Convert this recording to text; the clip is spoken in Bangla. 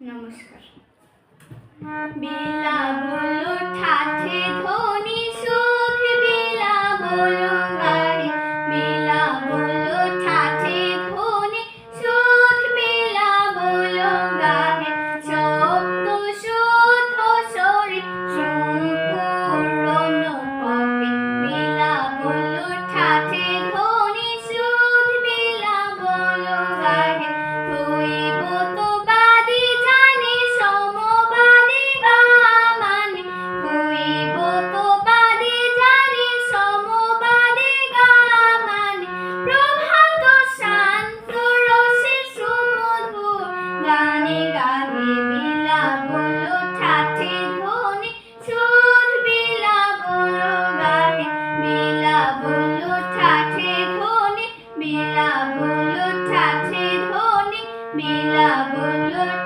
নমস্কার বিলা গানে গানে বিলা বলো ঠাঠে ধনে সুর বিলা বলো গানে বিলা বলো ঠাঠে ধনে বিলা বলো ঠাঠে ধনে বিলা বলো